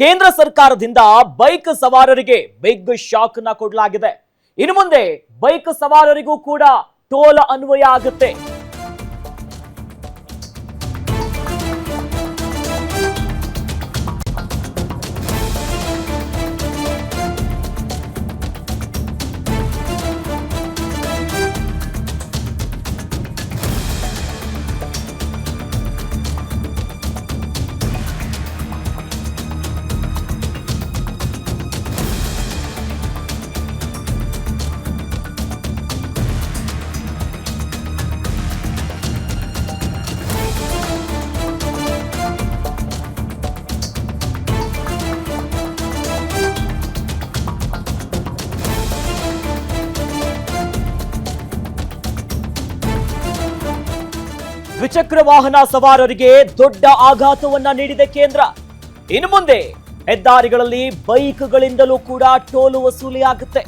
ಕೇಂದ್ರ ಸರ್ಕಾರದಿಂದ ಬೈಕ್ ಸವಾರರಿಗೆ ಬಿಗ್ ಶಾಕ್ನ ಕೊಡಲಾಗಿದೆ. ಇನ್ನು ಮುಂದೆ ಬೈಕ್ ಸವಾರರಿಗೂ ಕೂಡ ಟೋಲ್ ಅನ್ವಯ ಆಗುತ್ತೆ. ದ್ವಿಚಕ್ರ ವಾಹನ ಸವಾರರಿಗೆ ದೊಡ್ಡ ಆಘಾತವನ್ನ ನೀಡಿದೆ ಕೇಂದ್ರ. ಇನ್ನು ಮುಂದೆ ಹೆದ್ದಾರಿಗಳಲ್ಲಿ ಬೈಕ್ಗಳಿಂದಲೂ ಕೂಡ ಟೋಲ್ ವಸೂಲಿ ಆಗುತ್ತೆ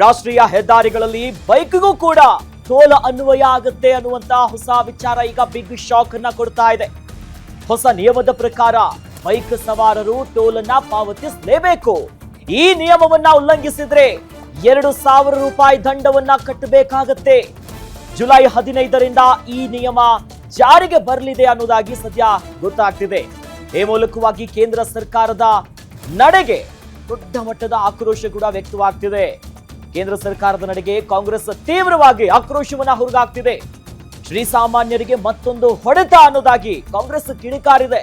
ರಾಷ್ಟ್ರೀಯ ಹೆದ್ದಾರಿಗಳಲ್ಲಿ ಬೈಕ್ಗೂ ಕೂಡ ಟೋಲ್ ಅನ್ವಯ ಆಗುತ್ತೆ ಅನ್ನುವಂತ ಹೊಸ ವಿಚಾರ ಈಗ ಬಿಗ್ ಶಾಕ್ ಅನ್ನ ಕೊಡ್ತಾ ಇದೆ. ಹೊಸ ನಿಯಮದ ಪ್ರಕಾರ ಬೈಕ್ ಸವಾರರು ಟೋಲ್ ಅನ್ನ ಪಾವತಿಸಲೇಬೇಕು. ಈ ನಿಯಮವನ್ನ ಉಲ್ಲಂಘಿಸಿದ್ರೆ ಎರಡು ಸಾವಿರ ರೂಪಾಯಿ ದಂಡವನ್ನ ಕಟ್ಟಬೇಕಾಗತ್ತೆ. ಜುಲೈ ಹದಿನೈದರಿಂದ ಈ ನಿಯಮ ಜಾರಿಗೆ ಬರಲಿದೆ ಅನ್ನೋದಾಗಿ ಸದ್ಯ ಗೊತ್ತಾಗ್ತಿದೆ. ಈ ಮೂಲಕವಾಗಿ ಕೇಂದ್ರ ಸರ್ಕಾರದ ನಡೆಗೆ ದೊಡ್ಡ ಮಟ್ಟದ ಆಕ್ರೋಶ ಕೂಡ ವ್ಯಕ್ತವಾಗ್ತಿದೆ. ಕೇಂದ್ರ ಸರ್ಕಾರದ ನಡೆಗೆ ಕಾಂಗ್ರೆಸ್ ತೀವ್ರವಾಗಿ ಆಕ್ರೋಶವನ್ನ ಹುರಿದಾಗ್ತಿದೆ. ಶ್ರೀಸಾಮಾನ್ಯರಿಗೆ ಮತ್ತೊಂದು ಹೊಡೆತ ಅನ್ನೋದಾಗಿ ಕಾಂಗ್ರೆಸ್ ಕಿಡಿಕಾರಿದೆ.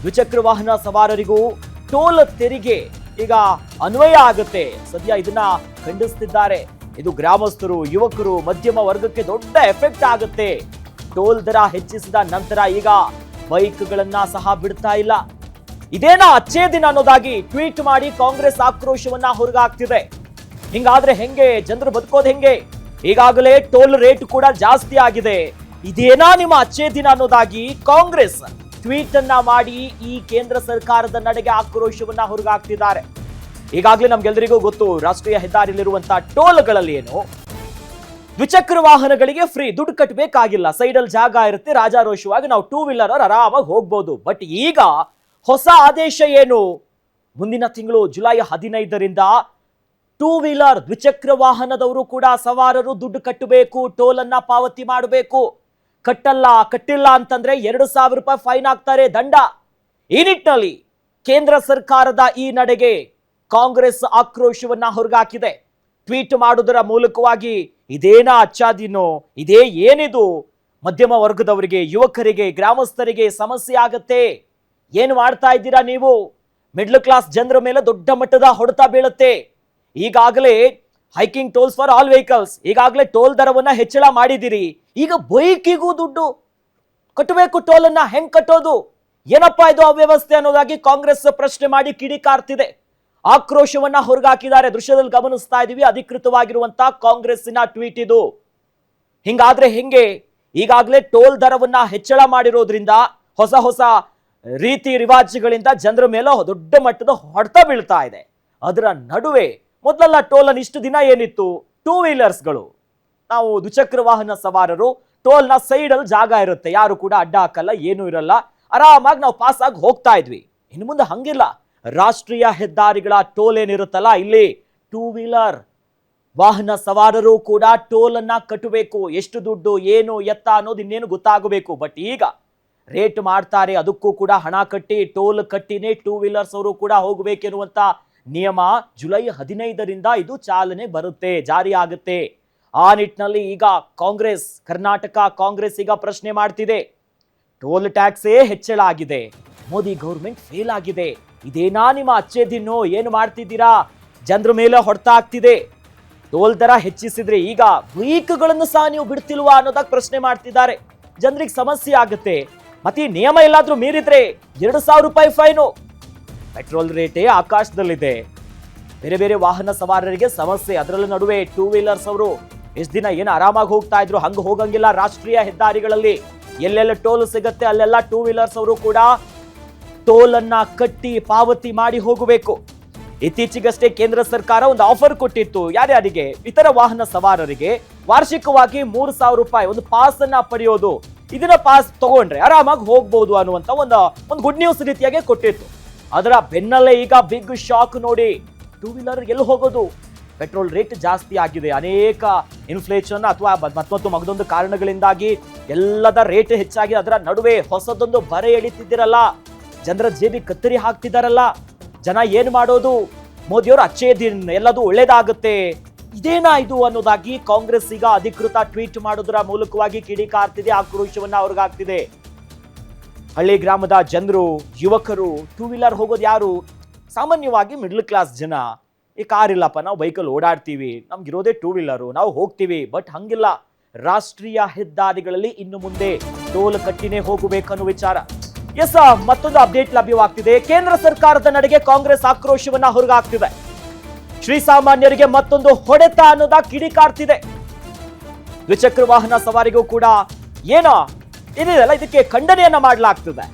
ದ್ವಿಚಕ್ರ ವಾಹನ ಸವಾರರಿಗೂ ಟೋಲ್ ತೆರಿಗೆ ಈಗ ಅನ್ವಯ ಆಗುತ್ತೆ. ಸದ್ಯ ಇದನ್ನ ಖಂಡಿಸ್ತಿದ್ದಾರೆ. ಇದು ಗ್ರಾಮಸ್ಥರು, ಯುವಕರು, ಮಧ್ಯಮ ವರ್ಗಕ್ಕೆ ದೊಡ್ಡ ಎಫೆಕ್ಟ್ ಆಗುತ್ತೆ. ಟೋಲ್ ದರ ಹೆಚ್ಚಿಸಿದ ನಂತರ ಈಗ ಬೈಕ್ಗಳನ್ನ ಸಹ ಬಿಡ್ತಾ ಇಲ್ಲ. ಇದೇನಾ ಅಚ್ಚೇ ದಿನ ಅನ್ನೋದಾಗಿ ಟ್ವೀಟ್ ಮಾಡಿ ಕಾಂಗ್ರೆಸ್ ಆಕ್ರೋಶವನ್ನ ಹೊರಗಾಗ್ತಿದೆ ಹಿಂಗಾದ್ರೆ ಹೆಂಗೆ? ಜನರು ಬದುಕೋದು ಹೆಂಗೆ? ಈಗಾಗಲೇ ಟೋಲ್ ರೇಟ್ ಕೂಡ ಜಾಸ್ತಿ ಆಗಿದೆ. ಇದೇನಾ ನಿಮ್ಮ ಅಚ್ಚೇ ದಿನ ಅನ್ನೋದಾಗಿ ಕಾಂಗ್ರೆಸ್ ಟ್ವೀಟ್ ಅನ್ನ ಮಾಡಿ ಈ ಕೇಂದ್ರ ಸರ್ಕಾರದ ನಡೆಗೆ ಆಕ್ರೋಶವನ್ನ ಹೊರಗಾಗ್ತಿದ್ದಾರೆ ಈಗಾಗಲೇ ನಮ್ಗೆಲ್ಲರಿಗೂ ಗೊತ್ತು, ರಾಷ್ಟ್ರೀಯ ಹೆದ್ದಾರಿಯಲ್ಲಿರುವಂತಹ ಟೋಲ್ಗಳಲ್ಲಿ ಏನು? ದ್ವಿಚಕ್ರ ವಾಹನಗಳಿಗೆ ಫ್ರೀ ದುಡ್ಡು ಕಟ್ಟಬೇಕಾಗಿಲ್ಲ ಸೈಡಲ್ಲಿ ಜಾಗ ಇರುತ್ತೆ, ರಾಜಾರೋಷವಾಗಿ ನಾವು ಟೂ ವೀಲರ್ ಆರಾಮಾಗಿ ಹೋಗ್ಬೋದು. ಬಟ್ ಈಗ ಹೊಸ ಆದೇಶ ಏನು? ಮುಂದಿನ ತಿಂಗಳು ಜುಲೈ ಹದಿನೈದರಿಂದ ಟೂ ವೀಲರ್ ದ್ವಿಚಕ್ರ ವಾಹನದವರು ಕೂಡ ಸವಾರರು ದುಡ್ಡು ಕಟ್ಟಬೇಕು ಟೋಲ್ ಅನ್ನ ಪಾವತಿ ಮಾಡಬೇಕು. ಕಟ್ಟಲ್ಲ, ಕಟ್ಟಿಲ್ಲ ಅಂತಂದ್ರೆ ಎರಡು ಸಾವಿರ ರೂಪಾಯಿ ಫೈನ್ ಹಾಕ್ತಾರೆ, ದಂಡ. ಈ ನಿಟ್ಟಿನಲ್ಲಿ ಕೇಂದ್ರ ಸರ್ಕಾರದ ಈ ನಡೆಗೆ ಕಾಂಗ್ರೆಸ್ ಆಕ್ರೋಶವನ್ನ ಹೊರಗಾಕಿದೆ. ಟ್ವೀಟ್ ಮಾಡುವುದರ ಮೂಲಕವಾಗಿ ಇದೇನಾ ಅಚ್ಚಾದಿನೋ ಇದೇ ಏನಿದು? ಮಧ್ಯಮ ವರ್ಗದವರಿಗೆ, ಯುವಕರಿಗೆ, ಗ್ರಾಮಸ್ಥರಿಗೆ ಸಮಸ್ಯೆ ಆಗತ್ತೆ. ಏನು ಮಾಡ್ತಾ ಇದ್ದೀರಾ ನೀವು? ಮಿಡ್ಲ್ ಕ್ಲಾಸ್ ಜನರ ಮೇಲೆ ದೊಡ್ಡ ಮಟ್ಟದ ಹೊಡೆತ ಬೀಳುತ್ತೆ. ಈಗಾಗಲೇ hiking tolls for all vehicles, ಈಗಾಗಲೇ ಟೋಲ್ ದರವನ್ನ ಹೆಚ್ಚಳ ಮಾಡಿದಿರಿ ಈಗ ಬೈಕಿಗೂ ದುಡ್ಡು. ಕಟ್ಟಬೇಕು ಟೋಲ್ ಅನ್ನ ಹೆಂಗ್ ಕಟ್ಟೋದು? ಏನಪ್ಪಾ ಇದು ಅವ್ಯವಸ್ಥೆ ಅನ್ನೋದಾಗಿ ಕಾಂಗ್ರೆಸ್ ಪ್ರಶ್ನೆ ಮಾಡಿ ಕಿಡಿಕಾರ್ತಿದೆ ಆಕ್ರೋಶವನ್ನ ಹೊರಗಾಕಿದ್ದಾರೆ. ದೃಶ್ಯದಲ್ಲಿ ಗಮನಿಸ್ತಾ ಇದೀವಿ ಅಧಿಕೃತವಾಗಿರುವಂತಹ ಕಾಂಗ್ರೆಸ್ಸಿನ ಟ್ವೀಟ್ ಇದು. ಹಿಂಗಾದ್ರೆ ಹೆಂಗೆ? ಈಗಾಗಲೇ ಟೋಲ್ ದರವನ್ನ ಹೆಚ್ಚಳ ಮಾಡಿರೋದ್ರಿಂದ ಹೊಸ ಹೊಸ ರೀತಿ ರಿವಾಜುಗಳಿಂದ ಜನರ ಮೇಲೆ ದೊಡ್ಡ ಮಟ್ಟದ ಹೊಡೆತ ಬೀಳ್ತಾ ಇದೆ. ಅದರ ನಡುವೆ ಮೊದಲೆಲ್ಲ ಟೋಲ್ ಅನ್ನು ಇಷ್ಟು ದಿನ ಏನಿತ್ತು? ಟೂ ವೀಲರ್ಸ್ಗಳು ನಾವು ದ್ವಿಚಕ್ರ ವಾಹನ ಸವಾರರು, ಟೋಲ್ನ ಸೈಡಲ್ಲಿ ಜಾಗ ಇರುತ್ತೆ. ಯಾರು ಕೂಡ ಅಡ್ಡ ಹಾಕಲ್ಲ, ಏನೂ ಇರಲ್ಲ. ಆರಾಮಾಗಿ ನಾವು ಪಾಸ್ ಆಗಿ ಹೋಗ್ತಾ ಇದ್ವಿ. ಇನ್ನು ಮುಂದೆ ಹಂಗಿಲ್ಲ. ರಾಷ್ಟ್ರೀಯ ಹೆದ್ದಾರಿಗಳ ಟೋಲ್ ಏನಿರುತ್ತಲ್ಲ, ಇಲ್ಲಿ ಟೂ ವೀಲರ್ ವಾಹನ ಸವಾರರು ಕೂಡ ಟೋಲ್ ಅನ್ನ ಕಟ್ಟಬೇಕು. ಎಷ್ಟು ದುಡ್ಡು, ಏನು ಎತ್ತ ಅನ್ನೋದು ಇನ್ನೇನು ಗೊತ್ತಾಗಬೇಕು. ಬಟ್ ಈಗ ರೇಟ್ ಮಾಡ್ತಾರೆ, ಅದಕ್ಕೂ ಕೂಡ ಹಣ ಕಟ್ಟಿ, ಟೋಲ್ ಕಟ್ಟಿನೇ ಟೂ ವೀಲರ್ಸ್ ಅವರು ಕೂಡ ಹೋಗಬೇಕೆನ್ನುವಂತ ನಿಯಮ ಜುಲೈ ಹದಿನೈದರಿಂದ ಇದು ಚಾಲನೆ ಬರುತ್ತೆ, ಜಾರಿ ಆಗುತ್ತೆ. ಆ ನಿಟ್ಟಿನಲ್ಲಿ ಈಗ ಕಾಂಗ್ರೆಸ್, ಕರ್ನಾಟಕ ಕಾಂಗ್ರೆಸ್ ಈಗ ಪ್ರಶ್ನೆ ಮಾಡ್ತಿದೆ. ಟೋಲ್ ಟ್ಯಾಕ್ಸೇ ಹೆಚ್ಚಳ ಆಗಿದೆ. ಮೋದಿ ಗೌರ್ಮೆಂಟ್ ಫೇಲ್ ಆಗಿದೆ. ಇದೇನಾ ನಿಮ್ಮ ಅಚ್ಚೆ ದಿನ್ನು, ಏನು ಮಾಡ್ತಿದ್ದೀರಾ? ಜನರ ಮೇಲೆ ಹೊಡೆತ ಆಗ್ತಿದೆ ಟೋಲ್ ದರ ಹೆಚ್ಚಿಸಿದ್ರೆ ಈಗ ಬೈಕ್ಗಳನ್ನು ಸಹ ನೀವು ಬಿಡ್ತಿಲ್ವಾ ಅನ್ನೋದಾಗ ಪ್ರಶ್ನೆ ಮಾಡ್ತಿದ್ದಾರೆ. ಜನರಿಗೆ ಸಮಸ್ಯೆ ಆಗುತ್ತೆ. ಮತ್ತೆ ನಿಯಮ ಎಲ್ಲಾದ್ರೂ ಮೀರಿದ್ರೆ ಎರಡು ಸಾವಿರ ರೂಪಾಯಿ ಫೈನು. ಪೆಟ್ರೋಲ್ ರೇಟೇ ಆಕಾಶದಲ್ಲಿದೆ. ಬೇರೆ ಬೇರೆ ವಾಹನ ಸವಾರರಿಗೆ ಸಮಸ್ಯೆ. ಅದರಲ್ಲೂ ನಡುವೆ ಟೂ ವೀಲರ್ಸ್ ಅವರು ಎಷ್ಟು ದಿನ ಏನು ಆರಾಮಾಗಿ ಹೋಗ್ತಾ ಇದ್ರು, ಹಂಗೆ ಹೋಗಂಗಿಲ್ಲ ರಾಷ್ಟ್ರೀಯ ಹೆದ್ದಾರಿಗಳಲ್ಲಿ. ಎಲ್ಲೆಲ್ಲ ಟೋಲ್ ಸಿಗುತ್ತೆ, ಅಲ್ಲೆಲ್ಲ ಟೂ ವೀಲರ್ಸ್ ಅವರು ಕೂಡ ಟೋಲ್ ಅನ್ನ ಕಟ್ಟಿ ಪಾವತಿ ಮಾಡಿ ಹೋಗಬೇಕು. ಇತ್ತೀಚೆಗಷ್ಟೇ ಕೇಂದ್ರ ಸರ್ಕಾರ ಒಂದು ಆಫರ್ ಕೊಟ್ಟಿತ್ತು. ಯಾರ್ಯಾರಿಗೆ? ಇತರ ವಾಹನ ಸವಾರರಿಗೆ. ವಾರ್ಷಿಕವಾಗಿ ಮೂರು ಸಾವಿರ ರೂಪಾಯಿ ಒಂದು ಪಾಸ್ ಅನ್ನ ಪಡೆಯೋದು. ಇದನ್ನ ಪಾಸ್ ತಗೊಂಡ್ರೆ ಆರಾಮಾಗಿ ಹೋಗ್ಬೋದು ಅನ್ನುವಂತ ಒಂದು ಒಂದು ಗುಡ್ ನ್ಯೂಸ್ ರೀತಿಯಾಗಿ ಕೊಟ್ಟಿತ್ತು. ಅದರ ಬೆನ್ನಲ್ಲೇ ಈಗ ಬಿಗ್ ಶಾಕ್ ನೋಡಿ ಟೂ ವೀಲರ್ ಎಲ್ಲಿ ಹೋಗೋದು? ಪೆಟ್ರೋಲ್ ರೇಟ್ ಜಾಸ್ತಿ ಆಗಿದೆ. ಅನೇಕ ಇನ್ಫ್ಲೇಷನ್ ಅಥವಾ ಮತ್ತೊಂದು ಮಗದೊಂದು ಕಾರಣಗಳಿಂದಾಗಿ ಎಲ್ಲದ ರೇಟ್ ಹೆಚ್ಚಾಗಿ ಅದರ ನಡುವೆ ಹೊಸದೊಂದು ಬರೆ ಎಳಿತಿದ್ದೀರಲ್ಲ. ಜನರ ಜೇಬಿ ಕತ್ತರಿ ಹಾಕ್ತಿದಾರಲ್ಲ. ಜನ ಏನು ಮಾಡೋದು? ಮೋದಿಯವರು ಅಚ್ಚೇ ದಿನ, ಎಲ್ಲದು ಒಳ್ಳೇದಾಗುತ್ತೆ. ಇದೇನಾ ಇದು ಅನ್ನೋದಾಗಿ ಕಾಂಗ್ರೆಸ್ ಈಗ ಅಧಿಕೃತ ಟ್ವೀಟ್ ಮಾಡೋದ್ರ ಮೂಲಕವಾಗಿ ಕಿಡಿಕಾರ್ತಿದೆ, ಆಕ್ರೋಶವನ್ನ ಅವ್ರಿಗಾಗ್ತಿದೆ. ಹಳ್ಳಿ ಗ್ರಾಮದ ಜನರು, ಯುವಕರು ಟೂ ವೀಲರ್ ಹೋಗೋದು ಯಾರು? ಸಾಮಾನ್ಯವಾಗಿ ಮಿಡ್ಲ್ ಕ್ಲಾಸ್ ಜನ. ಈ ಕಾರ್ ಇಲ್ಲಪ್ಪ, ನಾವು ಬೈಕಲ್ಲಿ ಓಡಾಡ್ತೀವಿ. ನಮ್ಗಿರೋದೇ ಟೂ ವೀಲರು ನಾವು ಹೋಗ್ತೀವಿ. ಬಟ್ ಹಂಗಿಲ್ಲ. ರಾಷ್ಟ್ರೀಯ ಹೆದ್ದಾರಿಗಳಲ್ಲಿ ಇನ್ನು ಮುಂದೆ ಟೋಲ್ ಕಟ್ಟಿನೇ ಹೋಗಬೇಕನ್ನೋ ವಿಚಾರ. ಎಸ್ ಮತ್ತೊಂದು ಅಪ್ಡೇಟ್ ಲಭ್ಯವಾಗ್ತಿದೆ. ಕೇಂದ್ರ ಸರ್ಕಾರದ ನಡೆಗೆ ಕಾಂಗ್ರೆಸ್ ಆಕ್ರೋಶವನ್ನ ಹೊರಗಾಗ್ತಿದೆ ಶ್ರೀಸಾಮಾನ್ಯರಿಗೆ ಮತ್ತೊಂದು ಹೊಡೆತ ಅನ್ನೋದ ಕಿಡಿಕಾರ್ತಿದೆ ದ್ವಿಚಕ್ರ ವಾಹನ ಸವಾರಿಗೂ ಕೂಡ ಏನೋ ಇದೆಯಲ್ಲ ಇದಕ್ಕೆ ಖಂಡನೆಯನ್ನ ಮಾಡಲಾಗ್ತದೆ.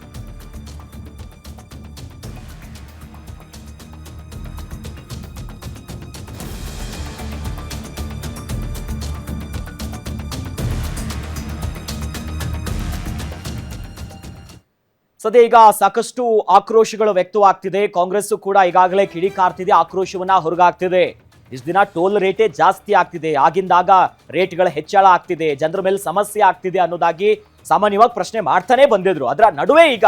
ಸದ್ಯ ಈಗ ಸಾಕಷ್ಟು ಆಕ್ರೋಶಗಳು ವ್ಯಕ್ತವಾಗ್ತಿದೆ. ಕಾಂಗ್ರೆಸ್ ಕೂಡ ಈಗಾಗಲೇ ಕಿಡಿಕಾರ್ತಿದೆ, ಆಕ್ರೋಶವನ್ನ ಹೊರಗಾಗ್ತಿದೆ ಇಷ್ಟು ದಿನ ಟೋಲ್ ರೇಟೇ ಜಾಸ್ತಿ ಆಗ್ತಿದೆ. ಆಗಿಂದಾಗ ರೇಟ್ಗಳ ಹೆಚ್ಚಳ ಆಗ್ತಿದೆ. ಜನರ ಮೇಲೆ ಸಮಸ್ಯೆ ಆಗ್ತಿದೆ ಅನ್ನೋದಾಗಿ ಸಾಮಾನ್ಯವಾಗಿ ಪ್ರಶ್ನೆ ಮಾಡ್ತಾನೆ ಬಂದಿದ್ರು. ಅದರ ನಡುವೆ ಈಗ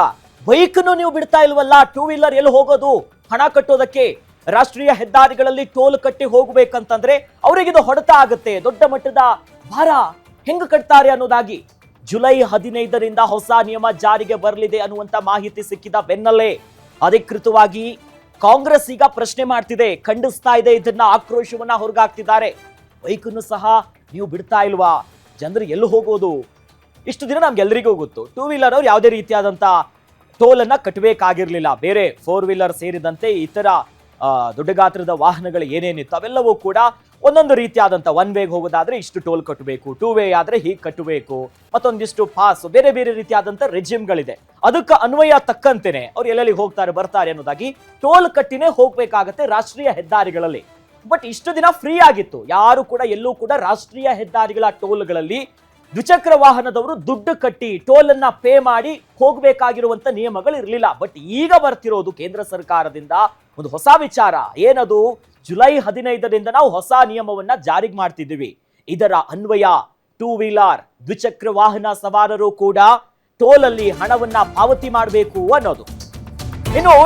ಬೈಕ್ನು ನೀವು ಬಿಡ್ತಾ ಇಲ್ವಲ್ಲ? ಟೂ ವೀಲರ್ ಎಲ್ಲಿ ಹೋಗೋದು? ಹಣ ಕಟ್ಟೋದಕ್ಕೆ ರಾಷ್ಟ್ರೀಯ ಹೆದ್ದಾರಿಗಳಲ್ಲಿ ಟೋಲ್ ಕಟ್ಟಿ ಹೋಗ್ಬೇಕಂತಂದ್ರೆ ಅವರಿಗಿದು ಹೊಡೆತ ಆಗುತ್ತೆ. ದೊಡ್ಡ ಮಟ್ಟದ ಭಾರ ಹೆಂಗ್ ಕಟ್ತಾರೆ ಅನ್ನೋದಾಗಿ ಜುಲೈ ಹದಿನೈದರಿಂದ ಹೊಸ ನಿಯಮ ಜಾರಿಗೆ ಬರಲಿದೆ ಅನ್ನುವಂತ ಮಾಹಿತಿ ಸಿಕ್ಕಿದ ಬೆನ್ನಲ್ಲೇ ಅಧಿಕೃತವಾಗಿ ಕಾಂಗ್ರೆಸ್ ಈಗ ಪ್ರಶ್ನೆ ಮಾಡ್ತಿದೆ. ಖಂಡಿಸ್ತಾ ಇದೆ ಇದನ್ನ ಆಕ್ರೋಶವನ್ನ ಹೊರಗಾಕ್ತಿದ್ದಾರೆ. ಬೈಕನ್ನು ಸಹ ನೀವು ಬಿಡ್ತಾ ಇಲ್ವಾ? ಜನರು ಎಲ್ಲಿ ಹೋಗೋದು? ಇಷ್ಟು ದಿನ ನಮ್ಗೆಲ್ಲರಿಗೂ ಗೊತ್ತು. ಟೂ ವೀಲರ್ ಅವ್ರು ಯಾವುದೇ ರೀತಿಯಾದಂಥ ಟೋಲ್ ಕಟ್ಟಬೇಕಾಗಿರಲಿಲ್ಲ ಬೇರೆ ಫೋರ್ ವೀಲರ್ ಸೇರಿದಂತೆ ಇತರ ದೊಡ್ಡ ಗಾತ್ರದ ವಾಹನಗಳು ಏನೇನಿತ್ತು ಅವೆಲ್ಲವೂ ಕೂಡ ಒಂದೊಂದು ರೀತಿಯಾದಂಥ ಒನ್ ವೇಗೆ ಹೋಗೋದಾದ್ರೆ ಇಷ್ಟು ಟೋಲ್ ಕಟ್ಟಬೇಕು ಟೂ ವೇ ಆದರೆ ಹೀಗೆ ಕಟ್ಟಬೇಕು, ಮತ್ತೊಂದಿಷ್ಟು ಪಾಸ್ ಬೇರೆ ಬೇರೆ ರೀತಿಯಾದಂಥ ರೆಜಿಮ್ಗಳಿದೆ ಅದಕ್ಕೆ ಅನ್ವಯ ತಕ್ಕಂತೆಯೇ ಅವ್ರು ಎಲ್ಲೆಲ್ಲಿ ಹೋಗ್ತಾರೆ, ಬರ್ತಾರೆ ಅನ್ನೋದಾಗಿ ಟೋಲ್ ಕಟ್ಟಿನೇ ಹೋಗಬೇಕಾಗತ್ತೆ ರಾಷ್ಟ್ರೀಯ ಹೆದ್ದಾರಿಗಳಲ್ಲಿ. ಬಟ್ ಇಷ್ಟು ದಿನ ಫ್ರೀ ಆಗಿತ್ತು. ಯಾರು ಕೂಡ ಎಲ್ಲೂ ಕೂಡ ರಾಷ್ಟ್ರೀಯ ಹೆದ್ದಾರಿಗಳ ಟೋಲ್ಗಳಲ್ಲಿ ದ್ವಿಚಕ್ರ ವಾಹನದವರು ದುಡ್ಡು ಕಟ್ಟಿ ಟೋಲ್ ಅನ್ನ ಪೇ ಮಾಡಿ ಹೋಗಬೇಕಾಗಿರುವಂತ ನಿಯಮಗಳು ಇರಲಿಲ್ಲ ಬಟ್ ಈಗ ಬರ್ತಿರೋದು ಕೇಂದ್ರ ಸರ್ಕಾರದಿಂದ ಒಂದು ಹೊಸ ವಿಚಾರ. ಏನದು? ಜುಲೈ ಹದಿನೈದರಿಂದ ನಾವು ಹೊಸ ನಿಯಮವನ್ನ ಜಾರಿಗೆ ಮಾಡ್ತಿದ್ದೀವಿ. ಇದರ ಅನ್ವಯ ಟೂ ವೀಲರ್, ದ್ವಿಚಕ್ರ ವಾಹನ ಸವಾರರು ಕೂಡ ಟೋಲ್ ಅಲ್ಲಿ ಹಣವನ್ನ ಪಾವತಿ ಮಾಡಬೇಕು ಅನ್ನೋದು. ಇನ್ನು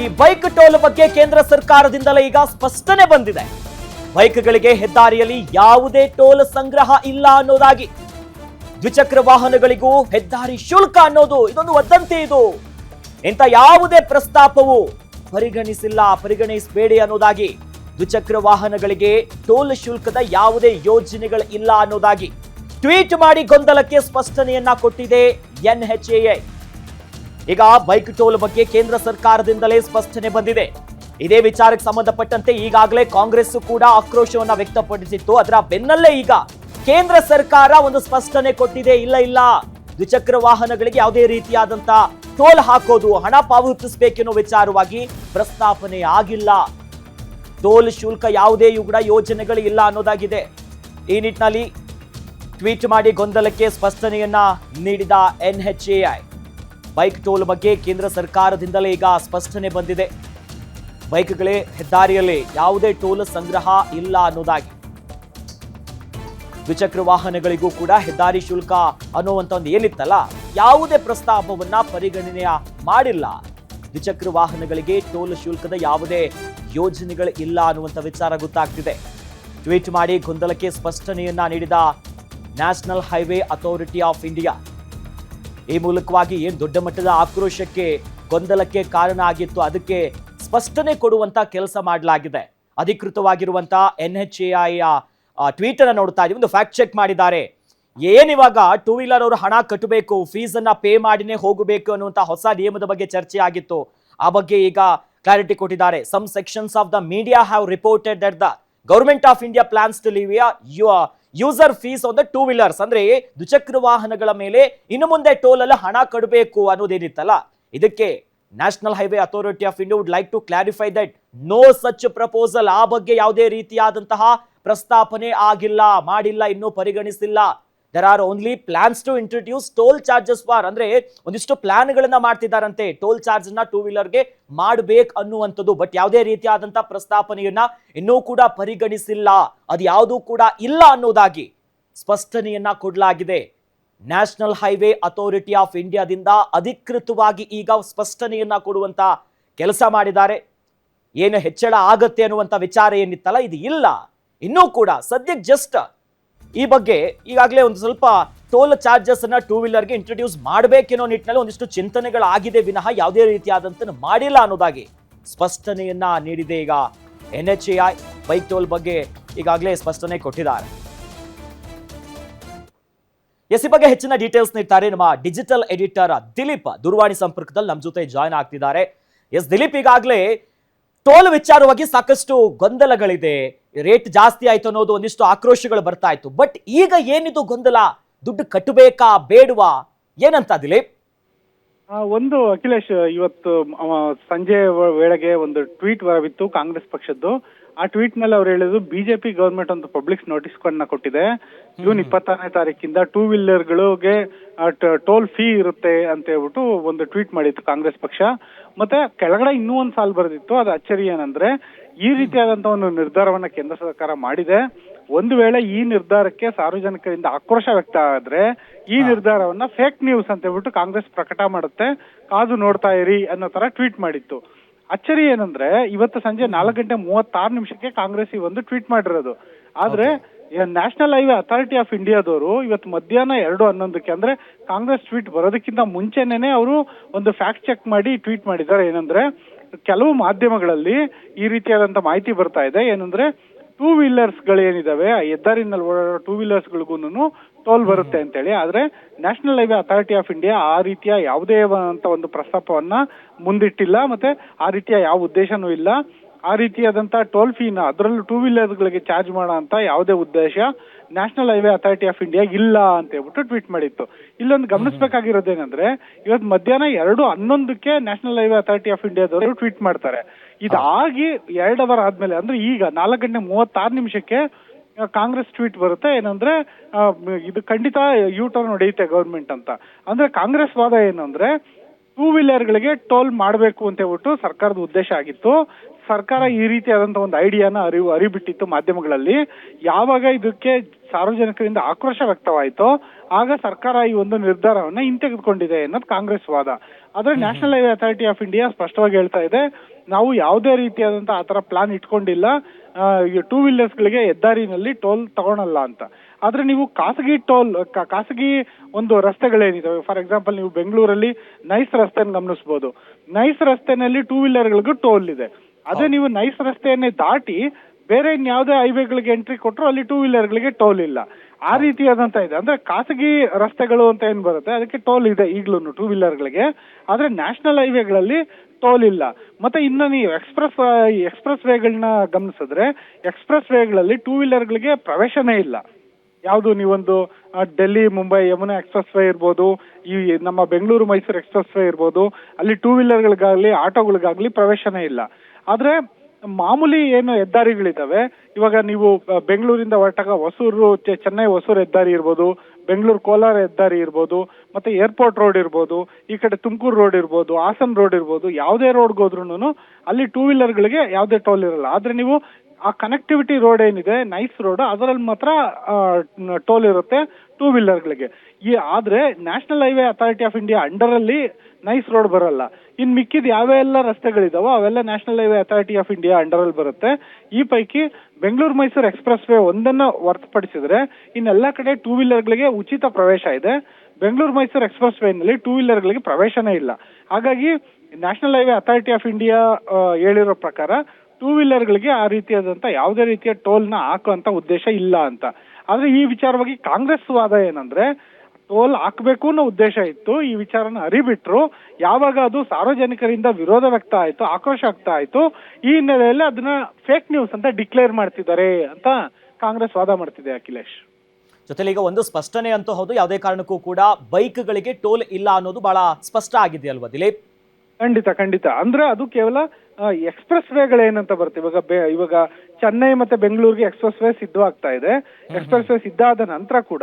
ಈ ಬೈಕ್ ಟೋಲ್ ಬಗ್ಗೆ ಕೇಂದ್ರ ಸರ್ಕಾರದಿಂದಲೇ ಈಗ ಸ್ಪಷ್ಟನೆ ಬಂದಿದೆ. ಬೈಕ್ಗಳಿಗೆ ಹೆದ್ದಾರಿಯಲ್ಲಿ ಯಾವುದೇ ಟೋಲ್ ಸಂಗ್ರಹ ಇಲ್ಲ ಅನ್ನೋದಾಗಿ. ದ್ವಿಚಕ್ರ ವಾಹನಗಳಿಗೂ ಹೆದ್ದಾರಿ ಶುಲ್ಕ ಅನ್ನೋದು ಇದೊಂದು ವದಂತಿ ಇದು. ಇಂಥ ಯಾವುದೇ ಪ್ರಸ್ತಾಪವು ಪರಿಗಣಿಸಿಲ್ಲ, ಪರಿಗಣಿಸಬೇಡಿ ಅನ್ನೋದಾಗಿ ದ್ವಿಚಕ್ರ ವಾಹನಗಳಿಗೆ ಟೋಲ್ ಶುಲ್ಕದ ಯಾವುದೇ ಯೋಜನೆಗಳು ಇಲ್ಲ ಅನ್ನೋದಾಗಿ ಟ್ವೀಟ್ ಮಾಡಿ ಗೊಂದಲಕ್ಕೆ ಸ್ಪಷ್ಟನೆಯನ್ನ ಕೊಟ್ಟಿದೆ ಎನ್ಎಚ್ಎಐ ಈಗ ಬೈಕ್ ಟೋಲ್ ಬಗ್ಗೆ ಕೇಂದ್ರ ಸರ್ಕಾರದಿಂದಲೇ ಸ್ಪಷ್ಟನೆ ಬಂದಿದೆ. ಇದೇ ವಿಚಾರಕ್ಕೆ ಸಂಬಂಧಪಟ್ಟಂತೆ ಈಗಾಗಲೇ ಕಾಂಗ್ರೆಸ್ ಕೂಡ ಆಕ್ರೋಶವನ್ನ ವ್ಯಕ್ತಪಡಿಸಿತ್ತು. ಅದರ ಬೆನ್ನಲ್ಲೇ ಈಗ ಕೇಂದ್ರ ಸರ್ಕಾರ ಒಂದು ಸ್ಪಷ್ಟನೆ ಕೊಟ್ಟಿದೆ. ಇಲ್ಲ ಇಲ್ಲ. ದ್ವಿಚಕ್ರ ವಾಹನಗಳಿಗೆ ಯಾವುದೇ ರೀತಿಯಾದಂತ ಟೋಲ್ ಹಾಕೋದು, ಹಣ ಪಾವತಿಸಬೇಕೆನ್ನೋ ವಿಚಾರವಾಗಿ ಪ್ರಸ್ತಾಪನೆ ಆಗಿಲ್ಲ. ಟೋಲ್ ಶುಲ್ಕ ಯಾವುದೇ ಕೂಡ ಯೋಜನೆಗಳು ಇಲ್ಲ ಅನ್ನೋದಾಗಿದೆ. ಈ ನಿಟ್ಟಿನಲ್ಲಿ ಟ್ವೀಟ್ ಮಾಡಿ ಗೊಂದಲಕ್ಕೆ ಸ್ಪಷ್ಟನೆಯನ್ನ ನೀಡಿದ ಎನ್ಎಚ್ಎಐ. ಬೈಕ್ ಟೋಲ್ ಬಗ್ಗೆ ಕೇಂದ್ರ ಸರ್ಕಾರದಿಂದಲೇ ಈಗ ಸ್ಪಷ್ಟನೆ ಬಂದಿದೆ. ಬೈಕ್ಗಳೇ ಹೆದ್ದಾರಿಯಲ್ಲಿ ಯಾವುದೇ ಟೋಲ್ ಸಂಗ್ರಹ ಇಲ್ಲ ಅನ್ನೋದಾಗಿ. ದ್ವಿಚಕ್ರ ವಾಹನಗಳಿಗೂ ಕೂಡ ಹೆದ್ದಾರಿ ಶುಲ್ಕ ಅನ್ನುವಂಥ ಒಂದು ಏನಿತ್ತಲ್ಲ, ಯಾವುದೇ ಪ್ರಸ್ತಾಪವನ್ನ ಪರಿಗಣನೆಯ ಮಾಡಿಲ್ಲ. ದ್ವಿಚಕ್ರ ವಾಹನಗಳಿಗೆ ಟೋಲ್ ಶುಲ್ಕದ ಯಾವುದೇ ಯೋಜನೆಗಳು ಇಲ್ಲ ಅನ್ನುವಂಥ ವಿಚಾರ ಗೊತ್ತಾಗ್ತಿದೆ. ಟ್ವೀಟ್ ಮಾಡಿ ಗೊಂದಲಕ್ಕೆ ಸ್ಪಷ್ಟನೆಯನ್ನ ನೀಡಿದ National Highway Authority of India. ಈ ಮೂಲಕವಾಗಿ ಏನು ದೊಡ್ಡ ಮಟ್ಟದ ಆಕ್ರೋಶಕ್ಕೆ ಗೊಂದಲಕ್ಕೆ ಕಾರಣ ಆಗಿತ್ತು, ಅದಕ್ಕೆ ಸ್ಪಷ್ಟನೆ ಕೊಡುವಂತ ಕೆಲಸ ಮಾಡಲಾಗಿದೆ. ಅಧಿಕೃತವಾಗಿರುವಂತಹ ಎನ್ ಟ್ವೀಟ್ ಅನ್ನ ನೋಡ್ತಾ ಇದೀವಿ ಒಂದು ಫ್ಯಾಕ್ಟ್ ಚೆಕ್ ಮಾಡಿದ್ದಾರೆ. ಏನಿವಾಗ ಟೂ ವೀಲರ್ ಅವರು ಹಣ ಕಟ್ಟಬೇಕು ಫೀಸ್ ಅನ್ನ ಪೇ ಮಾಡಿನೇ ಹೋಗಬೇಕು ಅನ್ನುವಂತ ಹೊಸ ನಿಯಮದ ಬಗ್ಗೆ ಚರ್ಚೆ ಆಗಿತ್ತು. ಆ ಬಗ್ಗೆ ಈಗ ಕ್ಲಾರಿಟಿ ಕೊಟ್ಟಿದ್ದಾರೆ. Some sections of the media have reported that the government of India plans to levy user fees on the two wheelers ಅಂದ್ರೆ ದ್ವಿಚಕ್ರ ವಾಹನಗಳ ಮೇಲೆ ಇನ್ನು ಮುಂದೆ ಟೋಲ್ ಅಲ್ಲಿ ಹಣ ಕಟ್ಟಬೇಕು ಅನ್ನೋದೇನಿತ್ತಲ್ಲ? ಇದಕ್ಕೆ National Highway Authority of India would like to clarify that no such proposal ಆ ಬಗ್ಗೆ ಯಾವುದೇ ರೀತಿಯಾದಂತಹ ಪ್ರಸ್ತಾಪನೆ ಆಗಿಲ್ಲ, ಮಾಡಿಲ್ಲ, ಇನ್ನೂ ಪರಿಗಣಿಸಿಲ್ಲ. There are only plans to introduce toll charges for ಅಂದ್ರೆ ಒಂದಿಷ್ಟು ಪ್ಲಾನ್ಗಳನ್ನ ಮಾಡ್ತಿದ್ದಾರಂತೆ. ಟೋಲ್ ಚಾರ್ಜ್ನ ಟೂ ವೀಲರ್ಗೆ ಮಾಡ್ಬೇಕು ಅನ್ನುವಂಥದ್ದು. ಬಟ್ ಯಾವುದೇ ರೀತಿಯಾದಂಥ ಪ್ರಸ್ತಾಪನೆಯನ್ನ ಇನ್ನೂ ಕೂಡ ಪರಿಗಣಿಸಿಲ್ಲ. ಅದು ಯಾವುದೂ ಕೂಡ ಇಲ್ಲ ಅನ್ನೋದಾಗಿ ಸ್ಪಷ್ಟನೆಯನ್ನ ಕೊಡಲಾಗಿದೆ. ನ್ಯಾಷನಲ್ ಹೈವೇ ಅಥಾರಿಟಿ ಆಫ್ ಇಂಡಿಯಾದಿಂದ ಅಧಿಕೃತವಾಗಿ ಈಗ ಸ್ಪಷ್ಟನೆಯನ್ನ ಕೊಡುವಂತ ಕೆಲಸ ಮಾಡಿದ್ದಾರೆ. ಏನು ಹೆಚ್ಚಳ ಆಗತ್ತೆ ಅನ್ನುವಂಥ ವಿಚಾರ ಏನಿತ್ತಲ್ಲ? ಇದು ಇಲ್ಲ. ಇನ್ನೂ ಕೂಡ ಸದ್ಯಕ್ಕೆ ಜಸ್ಟ್ ಈ ಬಗ್ಗೆ ಈಗಾಗಲೇ ಒಂದು ಸ್ವಲ್ಪ ಟೋಲ್ ಚಾರ್ಜಸ್ ಅನ್ನ ಟೂ ವೀಲರ್ಗೆ ಇಂಟ್ರೊಡ್ಯೂಸ್ ಮಾಡಬೇಕೆನ್ನೋ ನಿಟ್ಟಿನಲ್ಲಿ ಒಂದಿಷ್ಟು ಚಿಂತನೆಗಳಾಗಿದೆ. ವಿನಃ ಯಾವುದೇ ರೀತಿಯಾದಂತನ್ನು ಮಾಡಿಲ್ಲ ಅನ್ನೋದಾಗಿ ಸ್ಪಷ್ಟನೆಯನ್ನ ನೀಡಿದೆ ಈಗ N H A I bike toll ಬಗ್ಗೆ ಈಗಾಗಲೇ ಸ್ಪಷ್ಟನೆ ಕೊಟ್ಟಿದ್ದಾರೆ. ಎಸ್ ಬಗ್ಗೆ ಹೆಚ್ಚಿನ ಡೀಟೇಲ್ಸ್ ನೀಡ್ತಾರೆ ನಮ್ಮ ಡಿಜಿಟಲ್ ಎಡಿಟರ್ ದಿಲೀಪ್ ದೂರವಾಣಿ ಸಂಪರ್ಕದಲ್ಲಿ ನಮ್ಮ ಜೊತೆ ಜಾಯ್ನ್ ಆಗ್ತಿದ್ದಾರೆ. ಎಸ್, ದಿಲೀಪ್, ಈಗಾಗಲೇ ಟೋಲ್ ವಿಚಾರವಾಗಿ ಸಾಕಷ್ಟು ಗೊಂದಲಗಳಿದೆ. ರೇಟ್ ಜಾಸ್ತಿ ಆಯ್ತು ಅನ್ನೋದು ಒಂದಿಷ್ಟು ಆಕ್ರೋಶಗಳು ಬರ್ತಾ ಇತ್ತು. ಬಟ್ ಈಗ ಏನಿದು ಗೊಂದಲ? ದುಡ್ಡು ಕಟ್ಟಬೇಕಾ? ಬೇಡವಾ? ಏನಂತ ದಿಲೀಪ್ ಒಂದು ಅಖಿಲೇಶ್ ಇವತ್ತು ಸಂಜೆ ವೇಳೆಗೆ ಒಂದು ಟ್ವೀಟ್ ಬರವಿತ್ತು ಕಾಂಗ್ರೆಸ್ ಪಕ್ಷದ್ದು. ಆ ಟ್ವೀಟ್ನಲ್ಲಿ ಅವ್ರು ಹೇಳಿದ್ರು ಬಿಜೆಪಿ ಗವರ್ಮೆಂಟ್ ಒಂದು ಪಬ್ಲಿಕ್ ನೋಟಿಸ್ ಗಳನ್ನ ಕೊಟ್ಟಿದೆ. ಜೂನ್ ಇಪ್ಪತ್ತಾರನೇ ತಾರೀಕಿಂದ ಟೂ ವೀಲರ್ಗಳಿಗೆ ಟೋಲ್ ಫೀ ಇರುತ್ತೆ ಅಂತ ಹೇಳ್ಬಿಟ್ಟು ಒಂದು ಟ್ವೀಟ್ ಮಾಡಿತ್ತು ಕಾಂಗ್ರೆಸ್ ಪಕ್ಷ. ಮತ್ತೆ ಕೆಳಗಡೆ ಇನ್ನೂ ಒಂದು ಸಾಲ್ ಬರೆದಿತ್ತು. ಅದು ಅಚ್ಚರಿ ಏನಂದ್ರೆ ಈ ರೀತಿಯಾದಂತ ಒಂದು ನಿರ್ಧಾರವನ್ನ ಕೇಂದ್ರ ಸರ್ಕಾರ ಮಾಡಿದೆ. ಒಂದು ವೇಳೆ ಈ ನಿರ್ಧಾರಕ್ಕೆ ಸಾರ್ವಜನಿಕರಿಂದ ಆಕ್ರೋಶ ವ್ಯಕ್ತ ಆದ್ರೆ ಈ ನಿರ್ಧಾರವನ್ನ ಫೇಕ್ ನ್ಯೂಸ್ ಅಂತ ಹೇಳ್ಬಿಟ್ಟು ಕಾಂಗ್ರೆಸ್ ಪ್ರಕಟ ಮಾಡುತ್ತೆ. ಕಾದು ನೋಡ್ತಾ ಇರಿ ಅನ್ನೋ ತರ ಟ್ವೀಟ್ ಮಾಡಿತ್ತು. ಅಚ್ಚರಿ ಏನಂದ್ರೆ ಇವತ್ತು ಸಂಜೆ ನಾಲ್ಕು ಗಂಟೆ ಮೂವತ್ತಾರು ನಿಮಿಷಕ್ಕೆ ಕಾಂಗ್ರೆಸ್ ಈ ಒಂದು ಟ್ವೀಟ್ ಮಾಡಿರೋದು. ಆದ್ರೆ ನ್ಯಾಷನಲ್ ಹೈವೇ ಅಥಾರಿಟಿ ಆಫ್ ಇಂಡಿಯಾದವರು ಇವತ್ತು ಮಧ್ಯಾಹ್ನ ಎರಡು ಹನ್ನೊಂದಕ್ಕೆ ಅಂದ್ರೆ ಕಾಂಗ್ರೆಸ್ ಟ್ವೀಟ್ ಬರೋದಕ್ಕಿಂತ ಮುಂಚೆನೇನೆ ಅವರು ಒಂದು ಫ್ಯಾಕ್ಟ್ ಚೆಕ್ ಮಾಡಿ ಟ್ವೀಟ್ ಮಾಡಿದ್ದಾರೆ. ಏನಂದ್ರೆ ಕೆಲವು ಮಾಧ್ಯಮಗಳಲ್ಲಿ ಈ ರೀತಿಯಾದಂತ ಮಾಹಿತಿ ಬರ್ತಾ ಇದೆ. ಏನಂದ್ರೆ ಟೂ ವೀಲರ್ಸ್ ಗಳೇನಿದಾವೆ ಆ ಹೆದ್ದಾರಿನಲ್ಲಿ ಓಡಾಡೋ ಟೂ ವೀಲರ್ಸ್ ಗಳಿಗೂ ಟೋಲ್ ಬರುತ್ತೆ ಅಂತ ಹೇಳಿ ಆದ್ರೆ National Highway Authority of India ಆ ರೀತಿಯ ಯಾವುದೇ ಅಂತ ಒಂದು ಪ್ರಸ್ತಾಪವನ್ನ ಮುಂದಿಟ್ಟಿಲ್ಲ. ಮತ್ತೆ ಆ ರೀತಿಯ ಯಾವ ಉದ್ದೇಶನೂ ಇಲ್ಲ. ಆ ರೀತಿಯಾದಂತ ಟೋಲ್ ಫೀನ ಅದರಲ್ಲೂ ಟೂ ವೀಲರ್ಸ್ ಗಳಿಗೆ ಚಾರ್ಜ್ ಮಾಡೋ ಅಂತ ಯಾವುದೇ ಉದ್ದೇಶ National Highway Authority of India ಇಲ್ಲ ಅಂತ ಹೇಳ್ಬಿಟ್ಟು ಟ್ವೀಟ್ ಮಾಡಿತ್ತು. ಇಲ್ಲೊಂದು ಗಮನಿಸಬೇಕಾಗಿರೋದೇನಂದ್ರೆ ಇವತ್ತು ಮಧ್ಯಾಹ್ನ ಎರಡು ಹನ್ನೊಂದಕ್ಕೆ ನ್ಯಾಷನಲ್ ಹೈವೇ ಅಥಾರಿಟಿ ಆಫ್ ಇಂಡಿಯಾದವರು ಟ್ವೀಟ್ ಮಾಡ್ತಾರೆ. ಇದಾಗಿ ಎರಡು ಅವರ್ ಆದ್ಮೇಲೆ ಅಂದ್ರೆ ಈಗ ನಾಲ್ಕು ಗಂಟೆ ಮೂವತ್ತಾರು ನಿಮಿಷಕ್ಕೆ ಕಾಂಗ್ರೆಸ್ ಟ್ವೀಟ್ ಬರುತ್ತೆ. ಏನಂದ್ರೆ ಇದು ಖಂಡಿತ ಯೂ ಟರ್ನ್ ಹೊಡೆಯುತ್ತೆ ಗೌರ್ಮೆಂಟ್ ಅಂತ. ಅಂದ್ರೆ ಕಾಂಗ್ರೆಸ್ ವಾದ ಏನಂದ್ರೆ ಟೂ ವೀಲರ್ಗಳಿಗೆ ಟೋಲ್ ಮಾಡಬೇಕು ಅಂತ ಹೇಳ್ಬಿಟ್ಟು ಸರ್ಕಾರದ ಉದ್ದೇಶ ಆಗಿತ್ತು. ಸರ್ಕಾರ ಈ ರೀತಿಯಾದಂತ ಒಂದು ಐಡಿಯಾನ ಅರಿವು ಅರಿಬಿಟ್ಟಿತ್ತು ಮಾಧ್ಯಮಗಳಲ್ಲಿ. ಯಾವಾಗ ಇದಕ್ಕೆ ಸಾರ್ವಜನಿಕರಿಂದ ಆಕ್ರೋಶ ವ್ಯಕ್ತವಾಯಿತು. ಆಗ ಸರ್ಕಾರ ಈ ಒಂದು ನಿರ್ಧಾರವನ್ನ ಹಿಂತೆಗೆದುಕೊಂಡಿದೆ ಅನ್ನೋದು ಕಾಂಗ್ರೆಸ್ ವಾದ. ಆದ್ರೆ National Highway Authority of India ಸ್ಪಷ್ಟವಾಗಿ ಹೇಳ್ತಾ ಇದೆ ನಾವು ಯಾವುದೇ ರೀತಿಯಾದಂತ ಆತರ ಪ್ಲಾನ್ ಇಟ್ಕೊಂಡಿಲ್ಲ. ಟೂ ವೀಲರ್ಸ್ ಗಳಿಗೆ ಹೆದ್ದಾರಿನಲ್ಲಿ ಟೋಲ್ ತಗೊಳಲ್ಲ ಅಂತ. ಆದ್ರೆ ನೀವು ಖಾಸಗಿ ಟೋಲ್ ಖಾಸಗಿ ಒಂದು ರಸ್ತೆಗಳೇನಿದಾವೆ ಫಾರ್ ಎಕ್ಸಾಂಪಲ್ ನೀವು ಬೆಂಗಳೂರಲ್ಲಿ ನೈಸ್ ರಸ್ತೆನ ಗಮನಿಸಬಹುದು ನೈಸ್ ರಸ್ತೆನಲ್ಲಿ ಟೂ ವೀಲರ್ಗಳಿಗೂ ಟೋಲ್ ಇದೆ. ಅದೇ ನೀವು ನೈಸ್ ರಸ್ತೆಯನ್ನೇ ದಾಟಿ ಬೇರೆ ಯಾವುದೇ ಹೈವೇಗಳಿಗೆ ಎಂಟ್ರಿ ಕೊಟ್ಟರು ಅಲ್ಲಿ ಟೂ ವೀಲರ್ಗಳಿಗೆ ಟೋಲ್ ಇಲ್ಲ. ಆ ರೀತಿಯಾದಂತ ಇದೆ. ಅಂದ್ರೆ ಖಾಸಗಿ ರಸ್ತೆಗಳು ಅಂತ ಏನ್ ಬರುತ್ತೆ ಅದಕ್ಕೆ ಟೋಲ್ ಇದೆ ಈಗಲೂ ಟೂ ವೀಲರ್ಗಳಿಗೆ ಆದ್ರೆ ನ್ಯಾಷನಲ್ ಹೈವೇಗಳಲ್ಲಿ ಟೋಲ್ ಇಲ್ಲ. ಮತ್ತೆ ಇನ್ನು ನೀವು ಎಕ್ಸ್ಪ್ರೆಸ್ ಎಕ್ಸ್ಪ್ರೆಸ್ ವೇಗಳನ್ನ ಗಮನಿಸಿದ್ರೆ ಎಕ್ಸ್ಪ್ರೆಸ್ ವೇಗಳಲ್ಲಿ ಟೂ ವೀಲರ್ಗಳಿಗೆ ಪ್ರವೇಶನೇ ಇಲ್ಲ. ಯಾವುದು ನೀವೊಂದು ಡೆಲ್ಲಿ ಮುಂಬೈ ಯಮುನಾ ಎಕ್ಸ್ಪ್ರೆಸ್ ವೇ ಇರ್ಬೋದು ಈ ನಮ್ಮ ಬೆಂಗಳೂರು ಮೈಸೂರು ಎಕ್ಸ್ಪ್ರೆಸ್ ವೇ ಇರ್ಬೋದು ಅಲ್ಲಿ ಟೂ ವೀಲರ್ಗಳಿಗಾಗಲಿ ಆಟೋಗಳಿಗಾಗಲಿ ಪ್ರವೇಶನೇ ಇಲ್ಲ. ಆದ್ರೆ ಮಾಮೂಲಿ ಏನು ಹೆದ್ದಾರಿಗಳಿದ್ದಾವೆ ಇವಾಗ ನೀವು ಬೆಂಗಳೂರಿಂದ ಹೊರಟಾಗ ಹೊಸೂರು ಚೆನ್ನೈ ಹೊಸೂರು ಹೆದ್ದಾರಿ ಇರ್ಬೋದು, ಬೆಂಗಳೂರು ಕೋಲಾರ ಹೆದ್ದಾರಿ ಇರ್ಬೋದು, ಮತ್ತೆ ಏರ್ಪೋರ್ಟ್ ರೋಡ್ ಇರ್ಬೋದು, ಈ ಕಡೆ ತುಮಕೂರು ರೋಡ್ ಇರ್ಬೋದು, ಹಾಸನ್ ರೋಡ್ ಇರ್ಬೋದು, ಯಾವುದೇ ರೋಡ್ಗೆ ಹೋದ್ರೂ ಅಲ್ಲಿ ಟೂ ವೀಲರ್ಗಳಿಗೆ ಯಾವುದೇ ಟೋಲ್ ಇರಲ್ಲ. ಆದರೆ ನೀವು ಆ ಕನೆಕ್ಟಿವಿಟಿ ರೋಡ್ ಏನಿದೆ, ನೈಸ್ ರೋಡ್, ಅದರಲ್ಲಿ ಮಾತ್ರ ಟೋಲ್ ಇರುತ್ತೆ. ಟೂ ವೀಲರ್ಗಳಿಗೆ ಈ ಆದ್ರೆ National Highway Authority of India under ಅಲ್ಲಿ ನೈಸ್ ರೋಡ್ ಬರಲ್ಲ. ಇನ್ ಮಿಕ್ಕಿದ ಯಾವೆಲ್ಲ ರಸ್ತೆಗಳಿದಾವೋ ಅವೆಲ್ಲ National Highway Authority of India under ಅಲ್ಲಿ ಬರುತ್ತೆ. ಈ ಪೈಕಿ ಬೆಂಗಳೂರು ಮೈಸೂರು ಎಕ್ಸ್ಪ್ರೆಸ್ ವೇ ಒಂದನ್ನ ಹೊರತುಪಡಿಸಿದ್ರೆ ಇನ್ನೆಲ್ಲ ಕಡೆ ಟೂ ವೀಲರ್ಗಳಿಗೆ ಉಚಿತ ಪ್ರವೇಶ ಇದೆ. ಬೆಂಗಳೂರು ಮೈಸೂರು ಎಕ್ಸ್ಪ್ರೆಸ್ ವೇನಲ್ಲಿ ಟೂ ವೀಲರ್ಗಳಿಗೆ ಪ್ರವೇಶನೇ ಇಲ್ಲ. ಹಾಗಾಗಿ National Highway Authority of India ಹೇಳಿರೋ ಪ್ರಕಾರ ಟೂ ವೀಲರ್ಗಳಿಗೆ ಆ ರೀತಿಯಾದಂಥ ಯಾವುದೇ ರೀತಿಯ ಟೋಲ್ನ ಹಾಕುವಂತ ಉದ್ದೇಶ ಇಲ್ಲ ಅಂತ. ಆದ್ರೆ ಈ ವಿಚಾರವಾಗಿ ಕಾಂಗ್ರೆಸ್ ವಾದ ಏನಂದ್ರೆ ಟೋಲ್ ಹಾಕ್ಬೇಕು ಅನ್ನೋ ಉದ್ದೇಶ ಇತ್ತು. ಈ ವಿಚಾರನ ಅರಿಬಿಟ್ರು. ಯಾವಾಗ ಅದು ಸಾರ್ವಜನಿಕರಿಂದ ವಿರೋಧ ವ್ಯಕ್ತ ಆಯ್ತು ಆಕ್ರೋಶ ಆಗ್ತಾ ಆಯ್ತು ಈ ಹಿನ್ನೆಲೆಯಲ್ಲಿ ಅದನ್ನ ಫೇಕ್ ನ್ಯೂಸ್ ಅಂತ ಡಿಕ್ಲೇರ್ ಮಾಡ್ತಿದ್ದಾರೆ ಅಂತ ಕಾಂಗ್ರೆಸ್ ವಾದ ಮಾಡ್ತಿದೆ ಅಖಿಲೇಶ್. ಜೊತೆಲಿ ಈಗ ಒಂದು ಸ್ಪಷ್ಟನೆ ಅಂತೂ ಹೌದು. ಯಾವುದೇ ಕಾರಣಕ್ಕೂ ಕೂಡ ಬೈಕ್ಗಳಿಗೆ ಟೋಲ್ ಇಲ್ಲ ಅನ್ನೋದು ಬಹಳ ಸ್ಪಷ್ಟ ಆಗಿದೆ ಅಲ್ವಾ ದಿಲೀಪ್? ಖಂಡಿತ ಖಂಡಿತ. ಅಂದ್ರೆ ಅದು ಕೇವಲ ಎಕ್ಸ್ಪ್ರೆಸ್ ವೇಗಳೇನಂತ ಬರುತ್ತೆ? ಇವಾಗ ಇವಾಗ ಚೆನ್ನೈ ಮತ್ತೆ ಬೆಂಗಳೂರಿಗೆ ಎಕ್ಸ್ಪ್ರೆಸ್ ವೇ ಸಿದ್ಧವಾಗ್ತಾ ಇದೆ. ಎಕ್ಸ್ಪ್ರೆಸ್ ವೇ ಸಿದ್ಧ ಆದ ನಂತರ ಕೂಡ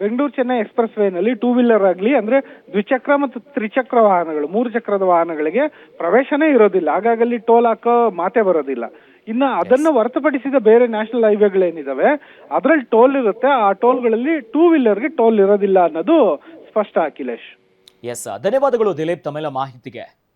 ಬೆಂಗಳೂರು ಚೆನ್ನೈ ಎಕ್ಸ್ಪ್ರೆಸ್ ವೇನಲ್ಲಿ ಟೂ ವೀಲರ್ ಆಗಲಿ ಅಂದ್ರೆ ದ್ವಿಚಕ್ರ ಮತ್ತು ತ್ರಿಚಕ್ರ ವಾಹನಗಳು ಮೂರು ಚಕ್ರದ ವಾಹನಗಳಿಗೆ ಪ್ರವೇಶನೇ ಇರೋದಿಲ್ಲ. ಹಾಗಾಗಿ ಅಲ್ಲಿ ಟೋಲ್ ಹಾಕೋ ಮಾತೆ ಬರೋದಿಲ್ಲ. ಇನ್ನ ಅದನ್ನು ಹೊರತುಪಡಿಸಿದ ಬೇರೆ ನ್ಯಾಷನಲ್ ಹೈವೇಗಳೇನಿದಾವೆ ಅದ್ರಲ್ಲಿ ಟೋಲ್ ಇರುತ್ತೆ. ಆ ಟೋಲ್ಗಳಲ್ಲಿ ಟೂ ವೀಲರ್ಗೆ ಟೋಲ್ ಇರೋದಿಲ್ಲ ಅನ್ನೋದು ಸ್ಪಷ್ಟ ಅಖಿಲೇಶ್. ಎಸ್ ಧನ್ಯವಾದಗಳು ದಿಲೀಪ್ ತಮ್ಮೆಲ್ಲ ಮಾಹಿತಿಗೆ.